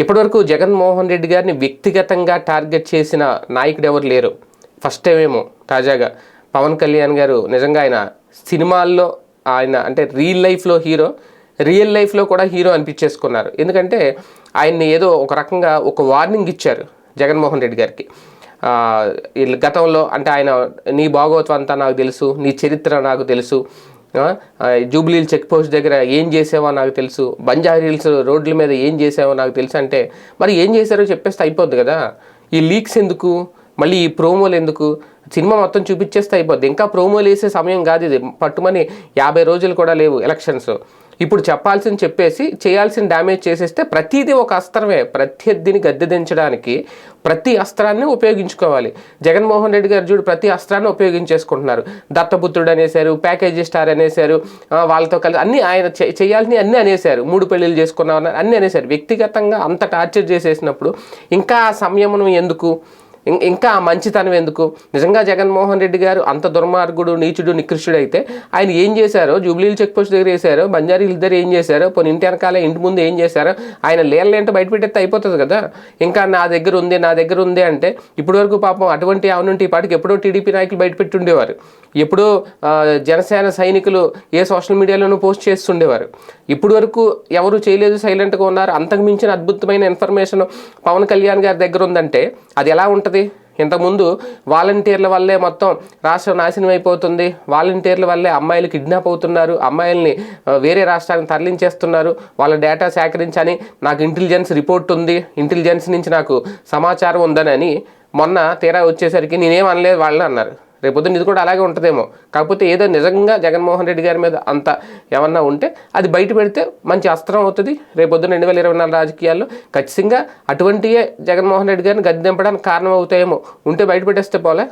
ఇప్పటివరకు జగన్మోహన్ రెడ్డి గారిని వ్యక్తిగతంగా టార్గెట్ చేసిన నాయకుడు ఎవరు లేరు. ఫస్ట్ టైం ఏమో తాజాగా పవన్ కళ్యాణ్ గారు నిజంగా ఆయన సినిమాల్లో ఆయన అంటే రియల్ లైఫ్లో హీరో రియల్ లైఫ్లో కూడా హీరో అనిపించేసుకున్నారు. ఎందుకంటే ఆయన్ని ఏదో ఒక రకంగా ఒక వార్నింగ్ ఇచ్చారు జగన్మోహన్ రెడ్డి గారికి. గతంలో అంటే ఆయన నీ భాగవతం అంతా నాకు తెలుసు నీ చరిత్ర నాకు తెలుసు జూబ్లీలు చెక్ పోస్ట్ దగ్గర ఏం చేసావో నాకు తెలుసు. బంజారా హిల్స్ రోడ్ల మీద ఏం చేసావో నాకు తెలుసు అంటే మరి ఏం చేశారో చెప్పేస్తే అయిపోద్ది కదా. ఈ లీక్స్ ఎందుకు? మళ్ళీ ఈ ప్రోమోలు ఎందుకు? సినిమా మొత్తం చూపించేస్తే అయిపోద్ది. ఇంకా ప్రోమోలు వేసే సమయం కాదు ఇది. పట్టుమని యాభై రోజులు కూడా లేవు ఎలక్షన్స్. ఇప్పుడు చెప్పాల్సింది చెప్పేసి చేయాల్సిన డ్యామేజ్ చేసేస్తే ప్రతిదీ ఒక అస్త్రమే. ప్రత్యర్థిని గద్దె దించడానికి ప్రతి అస్త్రాన్ని ఉపయోగించుకోవాలి. జగన్మోహన్ రెడ్డి గారు చూడు ప్రతి అస్త్రాన్ని ఉపయోగించేసుకుంటున్నారు. దత్తపుత్రుడు అనేసారు ప్యాకేజీ స్టార్ అనేసారు వాళ్ళతో కలిసి అన్ని ఆయన చేయాల్సినవి అన్నీ అనేసారు మూడు పెళ్ళిళ్ళు చేసుకున్నాం అన్నీ అనేసారు వ్యక్తిగతంగా అంత టార్చర్ చేసేసినప్పుడు ఇంకా ఆ సంయమనం ఎందుకు? ఇంకా ఆ మంచితనం ఎందుకు? నిజంగా జగన్మోహన్ రెడ్డి గారు అంత దుర్మార్గుడు నీచుడు నికృష్టుడు అయితే ఆయన ఏం చేశారో జూబ్లీలు చెక్ పోస్ట్ దగ్గర వేశారు బంజారీలు ఇద్దరు ఏం చేశారో పోనీ ఇంటి వెనకాల ఇంటి ముందు ఏం చేశారో ఆయన లేళ్ళేంటో బయట పెట్టేస్తే అయిపోతుంది కదా. ఇంకా నా దగ్గర ఉంది నా దగ్గర ఉంది అంటే ఇప్పటివరకు పాపం అటువంటి అవునుంటే ఈ పాటికి ఎప్పుడో టీడీపీ నాయకులు బయటపెట్టి ఉండేవారు ఎప్పుడో జనసేన సైనికులు ఏ సోషల్ మీడియాలోనూ పోస్ట్ చేస్తుండేవారు. ఇప్పటివరకు ఎవరు చేయలేదు సైలెంట్గా ఉన్నారు. అంతకు మించిన అద్భుతమైన ఇన్ఫర్మేషన్ పవన్ కళ్యాణ్ గారి దగ్గర ఉందంటే అది ఎలా ఉంటుంది? ఇంతకుముందు వాలంటీర్ల వల్లే మొత్తం రాష్ట్రం నాశనం అయిపోతుంది. వాలంటీర్ల వల్లే అమ్మాయిలు కిడ్నాప్ అవుతున్నారు. అమ్మాయిల్ని వేరే రాష్ట్రానికి తరలించేస్తున్నారు. వాళ్ళ డేటా సేకరించని నాకు ఇంటెలిజెన్స్ రిపోర్ట్ ఉంది. ఇంటెలిజెన్స్ నుంచి నాకు సమాచారం ఉందని అని మొన్న తీరా వచ్చేసరికి నేనేం అనలేదు వాళ్ళని అన్నారు. రేపొద్దున ఇది కూడా అలాగే ఉంటుందేమో. కాకపోతే ఏదో నిజంగా జగన్మోహన్ రెడ్డి గారి మీద అంత ఏమన్నా ఉంటే అది బయట పెడితే మంచి అస్త్రం అవుతుంది. రేపొద్దున రెండు వేల ఇరవై నాలుగు రాజకీయాల్లో ఖచ్చితంగా అటువంటియే జగన్మోహన్ రెడ్డి గారిని గద్దెంపడానికి కారణం అవుతాయేమో ఉంటే బయట పెట్టేస్తే పోలే.